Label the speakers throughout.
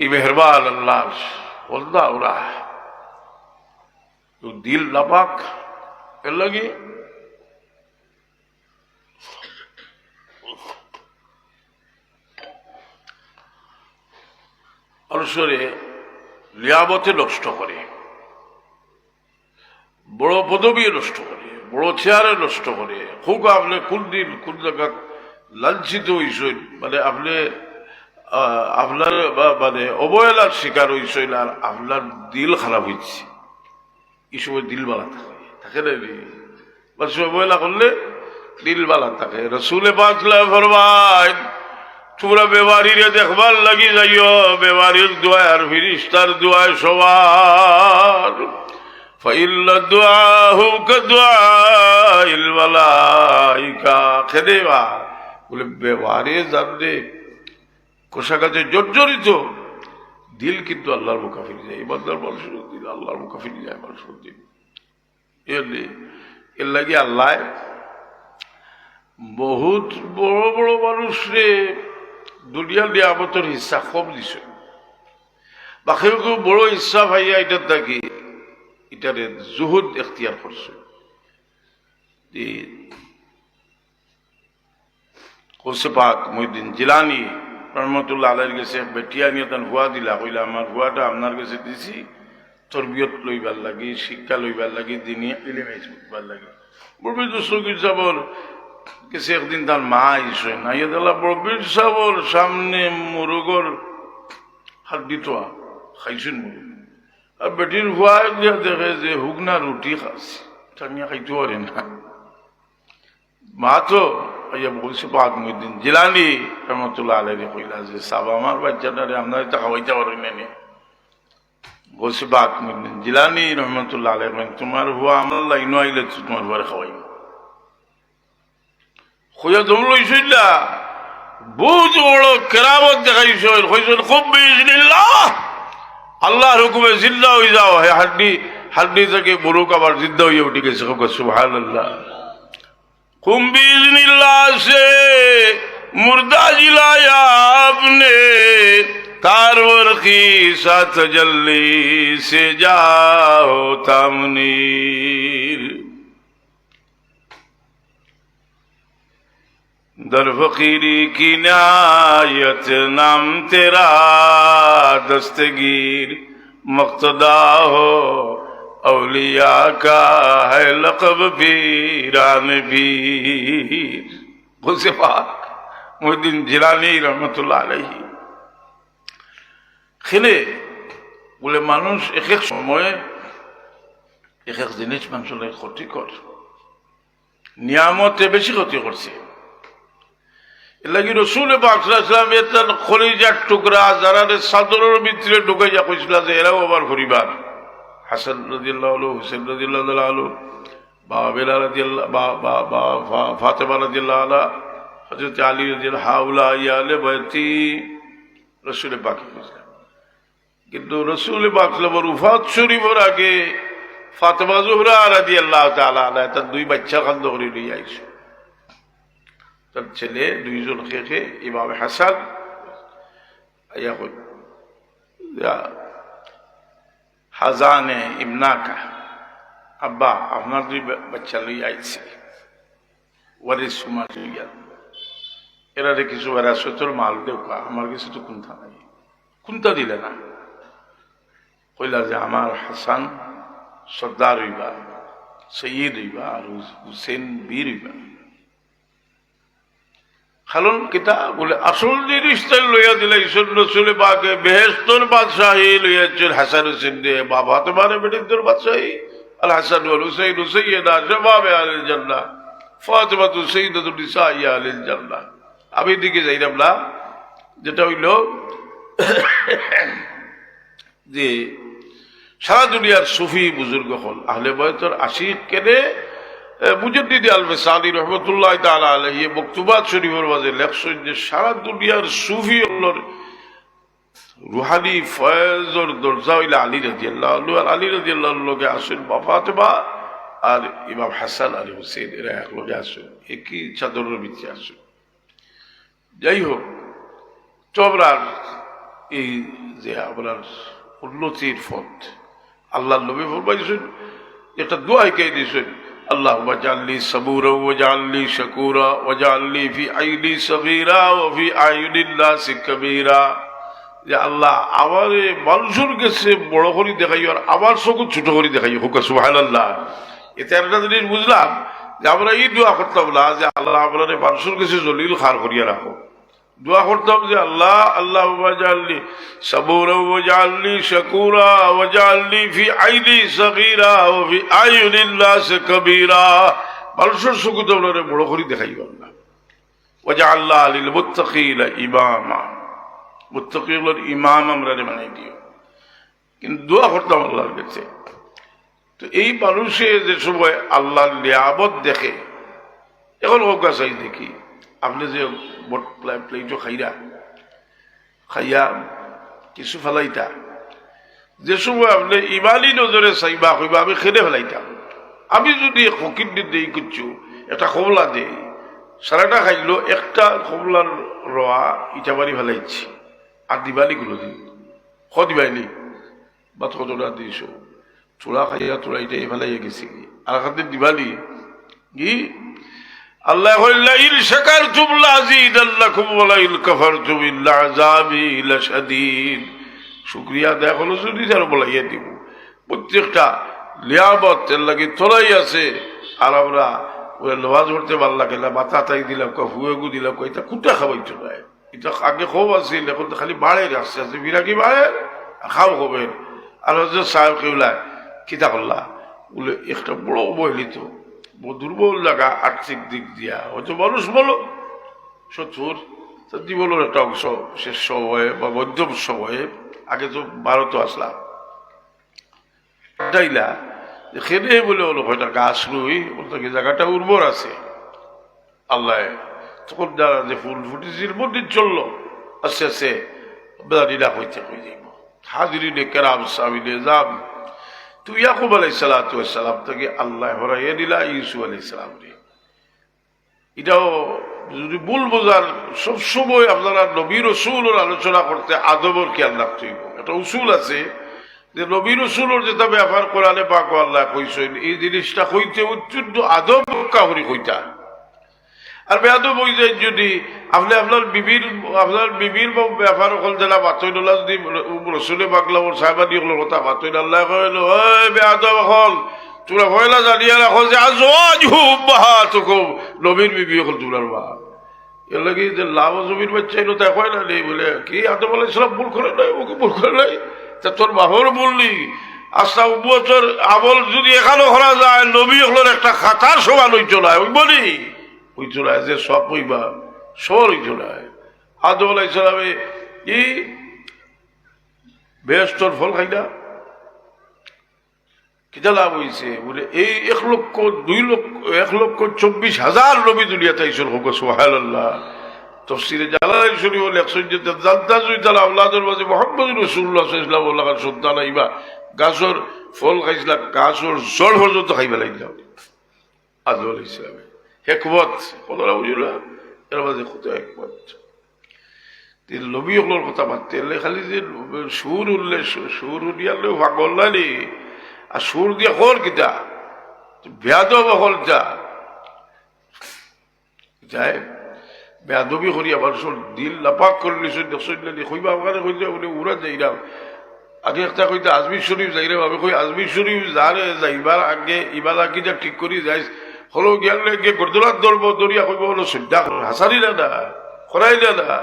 Speaker 1: এই মেহরবান আল্লাহ বন্ধা ওরা। দিল লাপাক এর লাগে অনুসরে লিয়াবতে নষ্ট করে। বড় পদবী নষ্ট করে, বড় চেয়ারে নষ্ট করে। খুব আপনি কোন দিন, কোন জায়গা লাঞ্ছিত হইসই মানে আপনি আপনার মানে অবহেলার শিকার হইছিল আর আপনার দিল খারাপ হইছে। এই সময় দিল বালা থাকে। থাকে না মানে অবহেলা করলে দিল বালা থাকে। রসুলে পাঁচলা ফরমায়, তোমরা বেবারিরে দেখবার লাগি যাইও বেবারির দোয়ায় আর ফিরিস্তার দোয়ায় সবার। বলে বেবারে জানলে কোষাগাছে জর্জরিত। দিল কিন্তু আল্লাহর মুখাফিরি যায় ইমানদার মানুষের দিল আল্লাহর মুখাফিরি যায় মানুষের দিল। এর লাগে আল্লাহ বহুত বড় বড় মানুষরে দুনিয়ার নিয়ামতের হিসা কম দিছে। বাকি কেউ বড় ইচ্ছা ভাইয়া এটার থাকি এটারে জুহুদ এখতিয়ার করছে। কোসে পাক মহিদিন জিলানি রহমতুল্লাহ আলাইয়ের কাছে বেটিয়া নিয়ে তান হুয়া দিলা, কইলা, আমার হুয়াটা আপনার কাছে দিছি, তরবিয়ত লইবার লাগি, শিক্ষা লইবার লাগি দিনই ইলিমে শিখবার লাগি। বড়বীর সাবর কেসে একদিন তার মা আইসে না ইয়ে দিলা বড়বীর সাবর সামনে মুরগর হাত দিত খাইছেন মুরগ। আর বেটির হুয়া দিয়া দেখে যে হুগনা রুটি খাচ্ছে টানিয়া খাইতে পারে না। মা তো টাকা হইতে পারেন নি মুসিফ আকমুদ্দিন জিলানি রহমতুল্লাহ আলহী কইন তোমার হুয়া আমার লাইন আইলে তোমার হুয়ারে খাওয়াই খুঁজে তুমি বড় কেরামত দেখাইছ হইছেন খুব বিজনিল্লাহ। আল্লাহ হুকুমে জিল্লা হয়ে যাও হাড্ডি হাড্ডি থেকে বরুক আবার জিদ্দা হয়ে উঠে গেছে। সুভান আল্লাহ से मुर्दा जिलाया आपने कारवर की साथ जल्दी से जाओ तामनीर दर फकीरी की नायत नाम तेरा दस्तगीर मक्तदा हो اولیاء کا ہے لقب بھی رام بھی غوث پاک মহিউদ্দিন জিলানি রহমতুল্লাহ আলহি খেলে বলে মানুষ এক এক সময়ে এক এক জিনিস মানুষের ক্ষতিকর নিয়ামতে বেশি ক্ষতি করছে এলাকি রসুল বাকসাম খলিজার টুকরা যারা সাদরের ভিতরে ঢুকে যা কইছিল যে এরাও আবার ঘুরিবার হাসান রাজিয়াল্লাহ আলু হুসেন রাজিয়াল্লাহ আলু বা বেলা রাজিয়াল্লাহ বা বা ফাতেমা রাজিয়াল্লাহ আলা হজরত আলী রাজিয়াল হাউলা ইয়ালে বয়তি রসুল বাকি বুঝলাম কিন্তু রসুল বাকলামর উফাত শরীফের আগে ফাতেমা জুহরা রাজিয়াল্লাহ তালা আলা তার দুই বাচ্চা খান্দ করে নিয়ে আইসে। তার ছেলে দুইজন খেয়ে ইমাম হাসান ইয়া- হাজানে ইমনাকা আব্বা আপনার দুই বাচ্চা লই আইছে ওয়ারিস সুমা লইয়া এরা রে কিছু এরা সতর মাল দেও কা, আমার কিছু তো কুন্থা নাই কুন্থা দিলে না কইলা যে আমার হাসান সর্দার হইবা সৈয়দ হইবা আর হুস- হুসেন বীর হইবা খালন কিতা বলে, আসল জিনিসটা লইয়া দিলে ঈশ্বর রসুলে বাকে বেহেস্তর বাদশাহী লইয়াছেন হাসান হোসেন দিয়ে, বাবা তোমার বেটির বাদশাহী? আল হাসান ওয়াল হুসাইন হুসাইয়দা জবাবে আলিল জান্নাহ ফাতেমা তু সৈয়দাতুল নিসা ইয়া আলিল জান্নাহ। আমি দিকে যাইলাম না, যেটা হইল যে সারা দুনিয়ার সুফি বুজুর্গ হল, আহলে বয়তর আশিক কেনে মুজদ্দিদি আল বেসানি রহমতুল্লাহ তালা আলহী বক্তুবাদ শরীফের মাঝে লেখছেন যে সারা দুনিয়ার সুফি হলর রুহানি ফয়েজর দরজা হইলে আলী রাজি আল্লাহ আলী রাজি আল্লাহ লোকে আসেন বাফাতেমা আর ইমাম হাসান আলী হুসেন এরা এক লোকে আসেন, একই চাদরের ভিতরে আসেন। যাই হোক, তো আমরা এই যে আপনার উন্নতির পথ আল্লাহ নবী ফরমাইছেন, একটা দোয়াই কে দিয়েছেন আল্লাহ ওয়াজাল্লি সাবুরা ওয়াজাল্লি শাকুরা ওয়াজাল্লি ফি আইনি সগীরা ও ফি আইনিল্লাসি কবীরা। যে আল্লাহ আমার মানুষের কাছে বড় করে দেখাই আর আমার চোখ ছোট করে দেখাই হোক, সুবহানাল্লাহ। এতে একটা জিনিস বুঝলাম যে আমরা এই দোয়া করতাম না যে আল্লাহ আপনার মানুষের কাছে জলিল খার করিয়া রাখো। দোয়া করতাম যে আল্লাহ আল্লাহ ওয়াজাল্লি সাবুরা ওয়াজাল্লি শাকুরা ওয়াজাল্লি ফি আইনি সগীরা ও ফি আইনিল্লাস কবীরা। মানুষের চোখ তো বড় করে দেখাই না। ওয়াজাল্লাহ আলিল মুত্তাকিলা ইমামা মুত্তাকিগুলোর ইমাম আমরা রে বানাই দিও। কিন্তু দোয়া করতাম আল্লাহর কাছে। তো এই মানুষে যে সময় আল্লাহর নিয়ামত দেখে, এখন চাই দেখি আপনি যে বট প্লেটও খাইরা খাইয়া কিছু ফেলাইতা, যে সময় আপনি ইমানি নজরে চাইবা, কইবা, আমি খেলে ফেলাইতাম। আমি যদি ফকির দেই করছু একটা কমলা দেই সারাটা খাইলো, একটা কমলার রোয়া ইটা বাড়ি ফেলাইছি। আর দিবালি গুলো দিই খ দিবাইনি বা কতটা দিছ চূড়া খাইয়া চূড়া ইটাই ফেলাইয়া গেছি। আর খাতে দিবালি কি? আল্লাহ ইল ইল দিব। এর লাগে আছে, আর আমরা দিলাম কয় হুয়েগু দিলাম, কয়, এটা কুটা খাবাই চলে এটা আগে খুব আছিল এখন তো খালি বাড়ে আস্তে আস্তে বিরাগি বাড়ে? খাও হবে আর হজরত সাহেব কেউলা কিতা করলা? বলে, একটা বড় অবহেলিত বহু দুর্বল জায়গা আর্থিক দিক দিয়া। হয়তো মানুষ বলো, শত্রুর জীবনের একটা অংশ শেষ সময়ে বা মধ্যম সময়ে, আগে তো ভারত আসলাম। যাইলা খেলে বলে হলো হয়তো গাছ রুই বলতো কি জায়গাটা উর্বর আছে। আল্লাহ, তখন যারা যে ফুল ফুটেছিল, মন্দির চলল। আস্তে আস্তে বেদারিরা হইতে হয়ে যাইব কেরাম সামিলে যাম তো ইয়াকুব আলাই সালাতাম থেকে আল্লাহ হরাইয়া দিলা ইউসু আলাই সালাম রে। এটাও যদি ভুল বোঝার সবসময় আপনারা নবীর রসুলের আলোচনা করতে আদবর খেয়াল রাখতে হইব। একটা উসুল আছে যে নবীর রসুলের যেটা ব্যবহার করালে বাকু আল্লাহ কইস এই জিনিসটা হইতে অত্যন্ত আদব কাহরি হইতা। আর বেয়াদব হই যায় যদি। আপনি আপনার বিবির আপনার বিবির ব্যাপার হল দিলা বাতই নলা যদি রসুলে বাগলা ওর সাহেবাদি হল কথা বাতই আল্লাহ কইল ওই বেয়াদব হল, তোরা হয়লা জানিয়া রাখো যে আজ বাহা তোকে নবীর বিবি হল তোলার বা এর লাগে যে লাভ জমির বাচ্চা এলো তাই হয় না নেই বলে, কি আদম আলাই সালাম ভুল করে নাই ওকে ভুল করে নাই? তা তোর বাহর বললি আস্তা বছর আমল যদি এখানে করা যায়, নবী হলের একটা খাতার সমান হইতো না ওই বলি হইতো না যে সব হইবা সর হইতো না আদম আলাই সালামে কি? বেহস্তর ফল খাই না? কিতা লাভ হয়েছে বলে, এই এক লক্ষ, দুই লক্ষ, এক লক্ষ চব্বিশ হাজার নবী দুনিয়াতে আইসর হোক সোহাল আল্লাহ তফসিরে জালালাই শরীফ লেখছেন যে জুই তালা আল্লাহর মাঝে মোহাম্মদ রসুল্লাহ ইসলাম আল্লাহ সন্তান আইবা, গাছর ফল খাইছিলা, গাছর জল পর্যন্ত খাইবা লাগিল আজল ইসলামে হেকমত কথাটা বুঝল এর মাঝে কত একমত? তিনি কথা মারতে এলে খালি যে সুর উঠলে সুর উঠিয়ালে পাগল নানি আর সুর দিয়ে হল কিতা? বেয়াদব হল যা। যায় বেয়াদবি করি আবার সব দিল লাপাক করে নিছো দেখছ কইবা আমার কইতে বলে উড়া যাইরাম আগে একটা কইতে আজমির শরীফ যাইরাম আমি কই আজমির শরীফ যারে যাইবার আগে আগে যা ঠিক করি যাই হলো গেলে গিয়ে গরদুলার ধরবো, দরিয়া কইব, হলো শ্রদ্ধা হাসারি না না। দাদা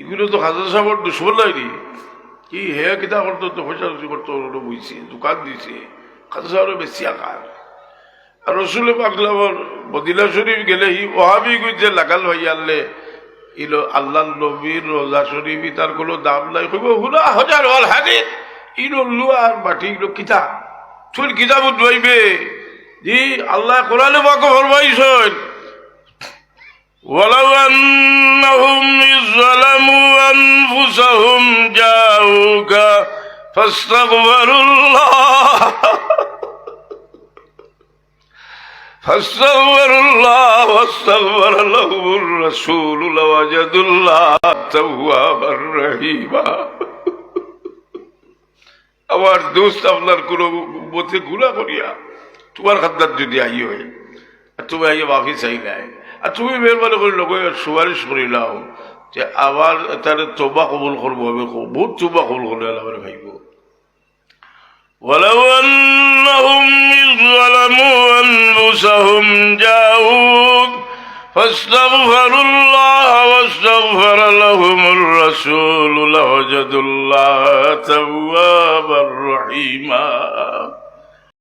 Speaker 1: এগুলো তো হাজার সাহেবের দুশ্মন নাইনি কি হে কিতা করতো, তো পয়সা রুচি করতো বুঝছি, দোকান দিছে খাজা সাহেবের বেশি আকার। আর রসুল পাকলামর মদিনা শরীফ গেলে হি ওহাবি গুজে লাগাল আনলে, ইলো আল্লাহ নবীর রোজা শরীফ তার কোনো দাম নাই হইব হুলা হাজার ওয়াল হাদিস ইলো লুয়ার মাটি ইলো কিতাব। চুল কিতাব উঠবাইবে জি আল্লাহ কোরআনে বাকে ফরমাইছেন ولو أنهم إذ ظلموا أنفسهم جاءوك فاستغفروا الله فاستغفروا الله واستغفر لهم الرسول لوجدوا الله توابا رحيما আমার দোস্ত আপনার কোন মধ্যে গুণা করিয়া তোমার খাদ্যার যদি আই হয় আর তুমি আইয়ে মাফি চাই নাই আর তুমি মেহরবানি করে লোক সুপারিশ করিলাও যে আবার তার তোবা কবুল করবো আমি বহুত তোবা কবুল করলে আমার ভাইব ولو أنهم إذ ظلموا أنفسهم جاءوك فاستغفروا الله واستغفر لهم الرسول لوجدوا الله توابا رحيما.